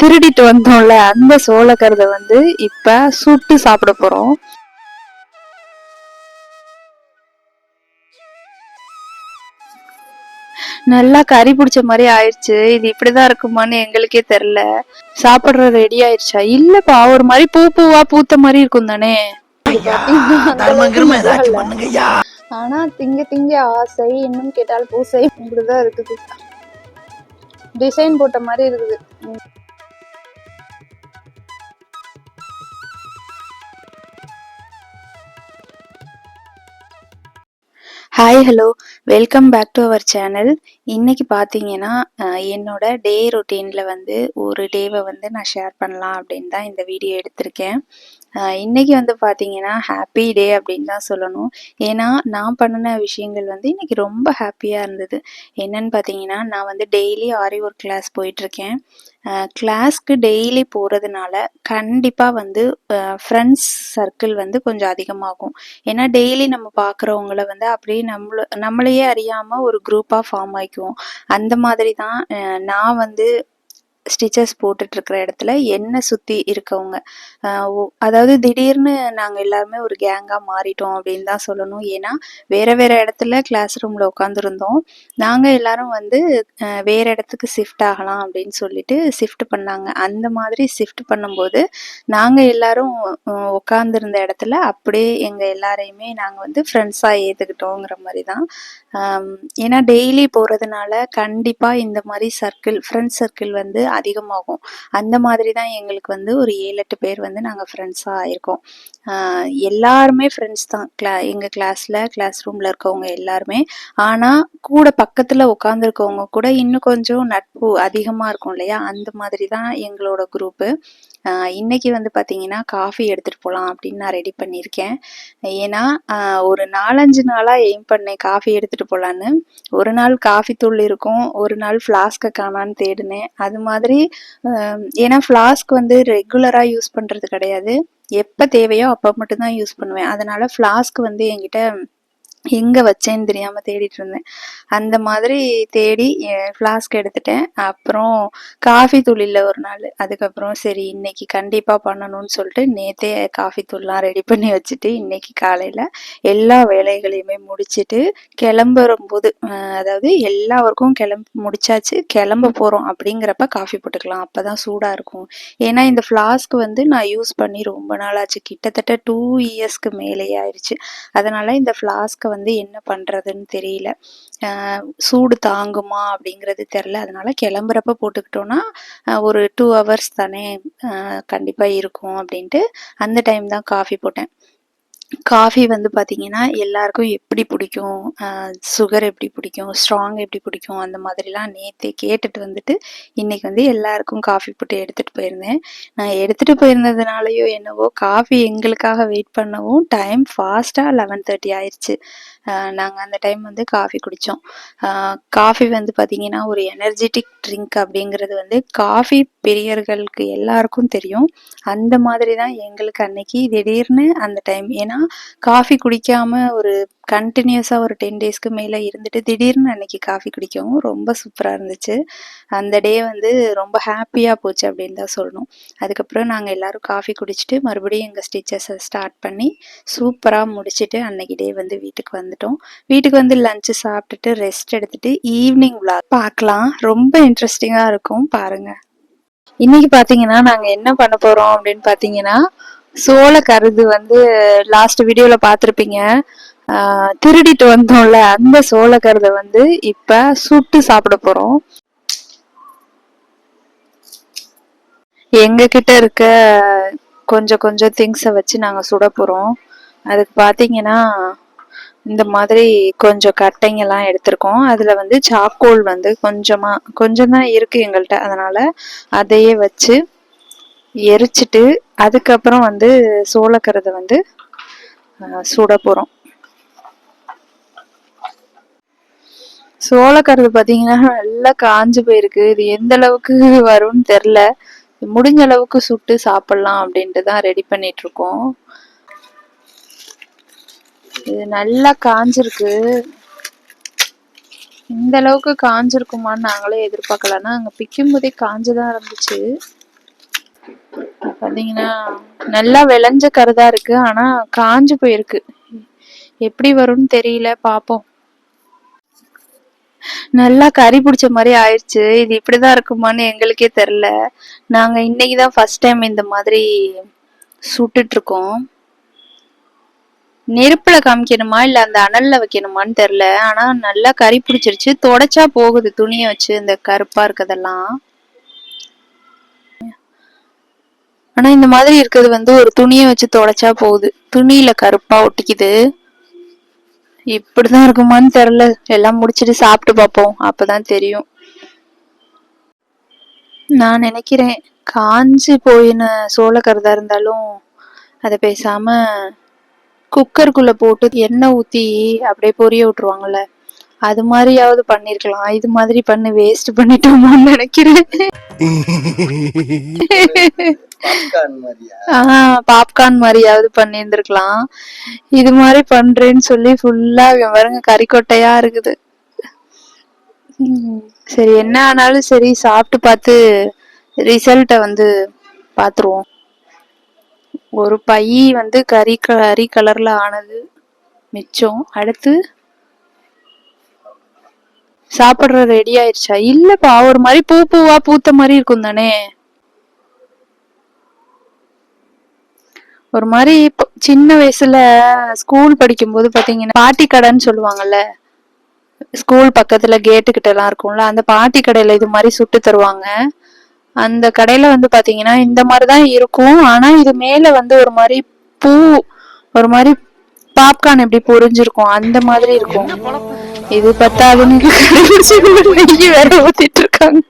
திருடிட்டு வந்தோம்ல அந்த சோளக்கருதை வந்து இப்ப சுட்டு சாப்பிட போறோம். நல்லா கறி பிடிச்ச மாதிரி ஆயிடுச்சு. இது இப்படிதான் இருக்குமான்னு எங்களுக்கே தெரியல. சாப்பிடுற ரெடி ஆயிடுச்சா? இல்லப்பா ஒரு மாதிரி பூ பூவா பூத்த மாதிரி இருக்கும் தானே? ஆனா திங்க திங்க ஆசை இன்னும் கேட்டால் பூசை இப்படிதான் இருக்குது. டிசைன் போட்ட மாதிரி இருக்குது. Hi hello welcome back to our channel இன்னைக்கு பார்த்தீங்கன்னா என்னோட டே ரொட்டீனில் வந்து ஒரு டேவை வந்து நான் ஷேர் பண்ணலாம் அப்படின்னு தான் இந்த வீடியோ எடுத்திருக்கேன். இன்றைக்கி இன்னைக்கு வந்து பார்த்தீங்கன்னா ஹாப்பி டே அப்படின்னு தான் சொல்லணும். ஏன்னா நான் பண்ணின விஷயங்கள் வந்து இன்னைக்கு ரொம்ப ஹாப்பியாக இருந்தது. என்னன்னு பார்த்தீங்கன்னா நான் வந்து டெய்லி ஆரி ஒர்க் கிளாஸ் போயிட்டுருக்கேன். கிளாஸ்க்கு டெய்லி போகிறதுனால கண்டிப்பாக வந்து ஃப்ரெண்ட்ஸ் சர்க்கிள் வந்து கொஞ்சம் அதிகமாகும். ஏன்னா டெய்லி நம்ம பார்க்குறவங்கள வந்து அப்படியே நம்மள நம்மளையே அறியாமல் ஒரு குரூப்பாக ஃபார்ம் ஆயிக்குவோம் அந்த மாதிரி தான் நான் வந்து ஸ்டிச்சஸ் போட்டுட்ருக்கிற இடத்துல என்னை சுற்றி இருக்கவங்க? அதாவது திடீர்னு நாங்கள் எல்லாருமே ஒரு கேங்காக மாறிட்டோம் அப்படின்னு தான் சொல்லணும். ஏன்னா வேறு வேறு இடத்துல கிளாஸ் ரூமில் உட்காந்துருந்தோம் நாங்கள் எல்லாரும் வந்து வேறு இடத்துக்கு ஷிஃப்ட் ஆகலாம் அப்படின்னு சொல்லிட்டு ஷிஃப்ட் பண்ணாங்க. அந்த மாதிரி ஷிஃப்ட் பண்ணும்போது நாங்கள் எல்லாரும் உட்காந்துருந்த இடத்துல அப்படியே எங்கள் எல்லாரையுமே நாங்கள் வந்து ஃப்ரெண்ட்ஸாக ஏற்றுக்கிட்டோங்கிற மாதிரி தான் ஏன்னா டெய்லி போகிறதுனால கண்டிப்பாக இந்த மாதிரி சர்க்கிள் ஃப்ரெண்ட்ஸ் சர்க்கிள் வந்து அதிகமாகும். அந்த மாதிரி தான் எங்களுக்கு வந்து ஒரு ஏழு எட்டு பேர் வந்து நாங்கள் ஃப்ரெண்ட்ஸாக ஆயிருக்கோம் எல்லாருமே ஃப்ரெண்ட்ஸ் தான். கிளா எங்கள் கிளாஸில் கிளாஸ் ரூமில் இருக்கவங்க எல்லாருமே. ஆனால் கூட பக்கத்தில் உட்காந்துருக்கவங்க கூட இன்னும் கொஞ்சம் நட்பு அதிகமாக இருக்கும் இல்லையா? அந்த மாதிரி தான் எங்களோட குரூப்பு இன்றைக்கி வந்து பார்த்திங்கன்னா காஃபி எடுத்துகிட்டு போகலாம் அப்படின்னு நான் ரெடி பண்ணியிருக்கேன். ஏன்னா ஒரு நாலஞ்சு நாளாக எய்ம் பண்ணேன் காஃபி எடுத்துகிட்டு போகலான்னு ஒரு நாள் காஃபி தூள் இருக்கும் ஒரு நாள் ஃப்ளாஸ்க்கை காணான்னு தேடினேன். அது மாதிரி ஏன்னா ஃப்ளாஸ்க் வந்து ரெகுலராக யூஸ் பண்ணுறது கிடையாது. எப்போ தேவையோ அப்போ மட்டும்தான் யூஸ் பண்ணுவேன். அதனால் ஃப்ளாஸ்க் வந்து என்கிட்ட எங்கே வச்சேன்னு தெரியாமல் தேடிட்டு இருந்தேன் அந்த மாதிரி தேடி ஃப்ளாஸ்க் எடுத்துட்டேன். அப்புறம் காஃபி தூளில் ஒரு நாள். அதுக்கப்புறம் சரி இன்னைக்கு கண்டிப்பாக பண்ணணும்னு சொல்லிட்டு நேத்தே காஃபி தூள்லாம் ரெடி பண்ணி வச்சுட்டு இன்னைக்கு காலையில் எல்லா வேலைகளையுமே முடிச்சுட்டு கிளம்புறம்போது அதாவது எல்லா ஒர்க்கும் கிளம்பி முடிச்சாச்சு. கிளம்ப போகிறோம் அப்படிங்கிறப்ப காஃபி போட்டுக்கலாம். அப்போ தான் சூடாக இருக்கும். ஏன்னா இந்த ஃப்ளாஸ்க் வந்து நான் யூஸ் பண்ணி ரொம்ப நாள் ஆச்சு. கிட்டத்தட்ட டூ இயர்ஸ்க்கு மேலேயே ஆயிடுச்சு அதனால இந்த ஃப்ளாஸ்க்கை வந்து என்ன பண்ணுறதுன்னு தெரியல. ஆஹ் சூடு தாங்குமா அப்படிங்கிறது தெரில அதனால கிளம்புறப்ப போட்டுக்கிட்டோன்னா ஒரு டூ ஹவர்ஸ் தானே கண்டிப்பாக இருக்கும் அப்படின்ட்டு அந்த டைம் தான் காஃபி போட்டேன். காஃபி வந்து பார்த்தீங்கன்னா எல்லாருக்கும் எப்படி பிடிக்கும்? சுகர் எப்படி பிடிக்கும்? ஸ்ட்ராங் எப்படி பிடிக்கும்? அந்த மாதிரிலாம் நேற்று கேட்டுட்டு வந்துட்டு இன்னைக்கு வந்து எல்லாருக்கும் காஃபி போட்டு எடுத்துகிட்டு போயிருந்தேன். நான் எடுத்துகிட்டு போயிருந்ததுனாலையோ என்னவோ காஃபி எங்களுக்காக வெயிட் பண்ணவும் டைம் ஃபாஸ்ட்டாக லெவன் தேர்ட்டி ஆயிடுச்சு நாங்கள் அந்த டைம் வந்து காஃபி குடித்தோம் காஃபி வந்து பார்த்தீங்கன்னா ஒரு எனர்ஜெட்டிக் ட்ரிங்க் அப்படிங்கிறது வந்து காஃபி பெரியர்களுக்கு எல்லாருக்கும் தெரியும். அந்த மாதிரி தான் எங்களுக்கு அன்னைக்கு திடீர்னு அந்த டைம் ஏன்னா காஃபி குடிக்காமல் ஒரு கண்டினியூஸாக ஒரு டென் டேஸ்க்கு மேலே இருந்துட்டு திடீர்னு அன்னைக்கு காஃபி குடிக்கவும் ரொம்ப சூப்பராக இருந்துச்சு. அந்த டே வந்து ரொம்ப ஹாப்பியாக போச்சு அப்படின்னு தான் சொல்லணும். அதுக்கப்புறம் நாங்கள் எல்லாரும் காஃபி குடிச்சிட்டு மறுபடியும் எங்கள் ஸ்டிச்சஸை ஸ்டார்ட் பண்ணி சூப்பராக முடிச்சுட்டு அன்னைக்கு டே வந்து வீட்டுக்கு வந்துட்டோம். வீட்டுக்கு வந்து லஞ்சு சாப்பிட்டுட்டு ரெஸ்ட் எடுத்துட்டு ஈவினிங் விளாக் பார்க்கலாம். ரொம்ப இன்ட்ரெஸ்டிங்காக இருக்கும் பாருங்கள் இன்னைக்கு பாத்தீங்கன்னா நாங்க என்ன பண்ண போறோம் அப்படின்னு பாத்தீங்கன்னா சோள கருது வந்து லாஸ்ட் வீடியோல பாத்திருப்பீங்க திருடிட்டு வந்தோம்ல அந்த சோளக்கருதை வந்து இப்ப சுட்டு சாப்பிட போறோம். எங்க கிட்ட இருக்க கொஞ்சம் கொஞ்சம் திங்ஸை வச்சு நாங்க சுட போறோம். அதுக்கு பாத்தீங்கன்னா இந்த மாதிரி கொஞ்சம் கட்டைங்கெல்லாம் எடுத்திருக்கோம். அதில் வந்து சாக்கோல் வந்து கொஞ்சமாக கொஞ்சம் தான் இருக்குது எங்கள்கிட்ட அதனால் அதையே வச்சு எரிச்சிட்டு அதுக்கப்புறம் வந்து சோளக்கரதை வந்து சுட போகிறோம் சோளக்கருது பாத்தீங்கன்னா நல்லா காஞ்சு போயிருக்கு. இது எந்த அளவுக்கு வரும்னு தெரில முடிஞ்ச அளவுக்கு சுட்டு சாப்பிடலாம் அப்படின்ட்டு தான் ரெடி பண்ணிட்டு இருக்கோம். இது நல்லா காஞ்சிருக்கு. இந்த அளவுக்கு காஞ்சிருக்குமான்னு நாங்களே எதிர்பார்க்கலன்னா அங்க பிக்கும் போதே காஞ்சுதான் இருந்துச்சு. பார்த்தீங்கன்னா நல்லா விளைஞ்ச கருதா இருக்கு. ஆனா காஞ்சு போயிருக்கு. எப்படி வரும்னு தெரியல. பாப்போம். நல்லா கறி பிடிச்ச மாதிரி ஆயிடுச்சு. இது இப்படிதான் இருக்குமான்னு எங்களுக்கே தெரியல. நாங்க இன்னைக்குதான் ஃபர்ஸ்ட் டைம் இந்த மாதிரி சுட்டுட்டு இருக்கோம். நெருப்புல காமிக்கணுமா? இல்ல அந்த அனல்ல வைக்கணுமான்னு தெரியல. ஆனா நல்லா கறி பிடிச்சிருச்சு. தொடச்சா போகுது துணியை வச்சு இந்த கருப்பா இருக்கதெல்லாம் ஆனா இந்த மாதிரி இருக்கிறது வந்து ஒரு துணியை வச்சு தொடச்சா போகுது. துணியில கருப்பா ஒட்டிக்குது. இப்படிதான் இருக்குமான்னு தெரியல. எல்லாம் முடிச்சிட்டு சாப்பிட்டு பார்ப்போம். அப்பதான் தெரியும். நான் நினைக்கிறேன் காஞ்சு போயின சோளக்கருதா இருந்தாலும் அதை பேசாம குக்கருக்குள்ள போட்டு எண்ணெய் ஊத்தி அப்படியே பொரிய விட்டுருவாங்கல்ல. அது மாதிரியாவது பண்ணிருக்கலாம். இது மாதிரி பண்ணி வேஸ்ட் பண்ணிட்டோமான்னு நினைக்கிறேன். பாப்கார்ன் ஆஹ் பாப்கார்ன் மாதிரியாவது பண்ணியிருந்திருக்கலாம். இது மாதிரி பண்றேன்னு சொல்லி ஃபுல்லா பாருங்க கறிக்கொட்டையா இருக்குது. சரி என்ன ஆனாலும் சரி சாப்பிட்டு பார்த்து ரிசல்ட்டை வந்து பார்த்துருவோம். ஒரு பை வந்து கறி கறி கலர்ல ஆனது மிச்சம். அடுத்து? சாப்பிட்ற ரெடி ஆயிடுச்சா இல்லப்பா ஒரு மாதிரி பூ பூவா பூத்த மாதிரி இருக்கும் தானே. ஒரு மாதிரி சின்ன வயசுல ஸ்கூல் படிக்கும்போது பாத்தீங்கன்னா பாட்டி கடைன்னு சொல்லுவாங்கல்ல? ஸ்கூல் பக்கத்துல கேட்டு கிட்ட எல்லாம் இருக்கும்ல அந்த பாட்டி கடையில இது மாதிரி சுட்டு தருவாங்க. அந்த கடையில வந்து பாத்தீங்கன்னா இந்த மாதிரிதான் இருக்கும். ஆனா இது மேல வந்து ஒரு மாதிரி பூ ஒரு மாதிரி பாப்கார்ன் எப்படி பொரிஞ்சிருக்கும் அந்த மாதிரி இருக்கும். இது பத்தாதுன்னு நெய் வேற ஊத்திட்டு இருக்காங்க.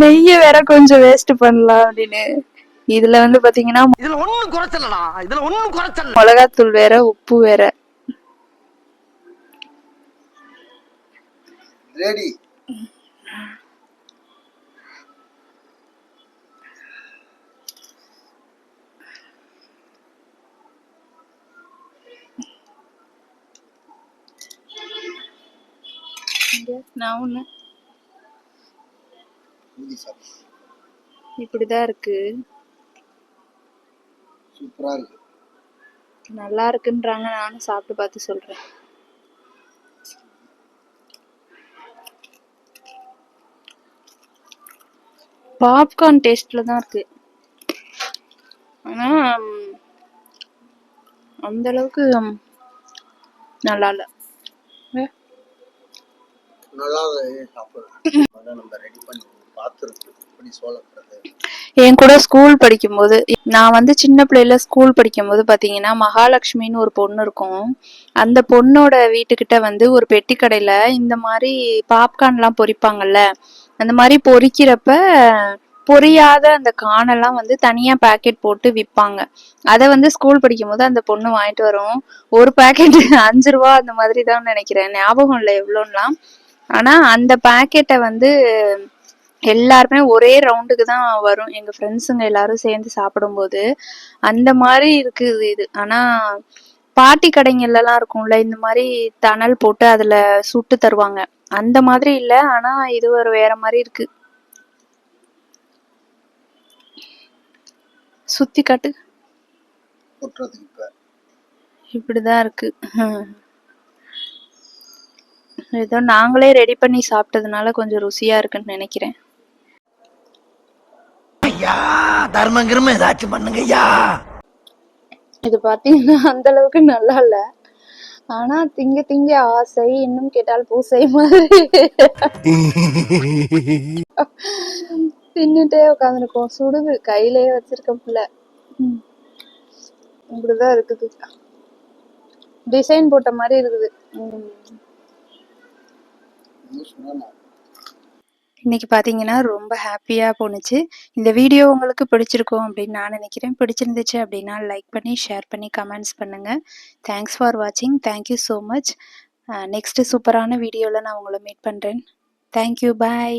நெய்ய வேற கொஞ்சம் வேஸ்ட் பண்ணலாம் அப்படின்னு. இதுல வந்து பாத்தீங்கன்னா இதுல ஒண்ணும் குறைச்சலடா. இதுல ஒண்ணும் குறைச்சல் மிளகாத்தூள் வேற உப்பு வேற. ரெடி நான் ஒண்ணு. இப்படிதான் இருக்கு. சூப்பரா இருக்கு. நல்லா இருக்குன்றாங்க. நானும் சாப்பிட்டு பார்த்து சொல்றேன். பாப்கார்ன் டேஸ்ட்ல தான் இருக்கு. ஆனா ம், அந்த அளவுக்கு நல்லா இல்ல. நல்லா சாப்பிடலாம். அதான் நம்ம ரெடி பண்ணி பார்த்துருக்கு எப்படி சோளப்படுறது என் கூட ஸ்கூல் படிக்கும்போது நான் வந்து சின்ன பிள்ளையில ஸ்கூல் படிக்கும்போது பார்த்தீங்கன்னா மகாலட்சுமின்னு ஒரு பொண்ணு இருக்கும். அந்த பொண்ணோட வீட்டுக்கிட்ட வந்து ஒரு பெட்டி கடையில இந்த மாதிரி பாப்கார்ன்லாம் பொரிப்பாங்கல்ல அந்த மாதிரி பொறிக்கிறப்ப பொரியாத அந்த காணெல்லாம் வந்து தனியா பாக்கெட் போட்டு விற்பாங்க அதை வந்து ஸ்கூல் படிக்கும்போது அந்த பொண்ணு வாங்கிட்டு வரும். ஒரு பேக்கெட் அஞ்சு ரூபா அந்த மாதிரி தான் நினைக்கிறேன். ஞாபகம் இல்லை எவ்வளோன்னா ஆனா அந்த பாக்கெட்டை வந்து எல்லாருமே ஒரே ரவுண்டுக்கு தான் வரும். எங்க ஃப்ரெண்ட்ஸுங்க எல்லாரும் சேர்ந்து சாப்பிடும்போது. அந்த மாதிரி இருக்குது இது. ஆனா பாட்டி கடைங்கள்லாம் இருக்கும்ல இந்த மாதிரி தணல் போட்டு அதுல சுட்டு தருவாங்க. அந்த மாதிரி இல்ல. ஆனா இது ஒரு வேற மாதிரி இருக்கு. சுத்தி காட்டு. இப்படிதான் இருக்கு. ஏதோ நாங்களே ரெடி பண்ணி சாப்பிட்டதுனால கொஞ்சம் ருசியா இருக்குன்னு நினைக்கிறேன் ஐயா தர்மம் கிரும ஏதாச்சும் பண்ணுங்க ஐயா. இது பாத்தீங்கன்னா அந்த அளவுக்கு நல்லா இல்ல. ஆனா திங்க திங்க ஆசை இன்னும் கேட்டால் பூசை மாதிரி. தின்னுட்டே உட்காந்துருக்கோம் சுடுது கையிலேயே வச்சிருக்க பிள்ளை இப்படிதான் இருக்குது. டிசைன் போட்ட மாதிரி இருக்குது. இன்றைக்கி இன்னைக்கு பார்த்தீங்கன்னா ரொம்ப ஹாப்பியாக போணுச்சு. இந்த வீடியோ உங்களுக்கு பிடிச்சிருக்கும் அப்படின்னு நான் நினைக்கிறேன். பிடிச்சிருந்துச்சு அப்படின்னா லைக் பண்ணி ஷேர் பண்ணி கமெண்ட்ஸ் பண்ணுங்கள் தேங்க்ஸ் ஃபார் வாட்சிங் thank you so much next சூப்பரான வீடியோவில் நான் உங்களை மீட் பண்ணுறேன் தேங்க்யூ பாய்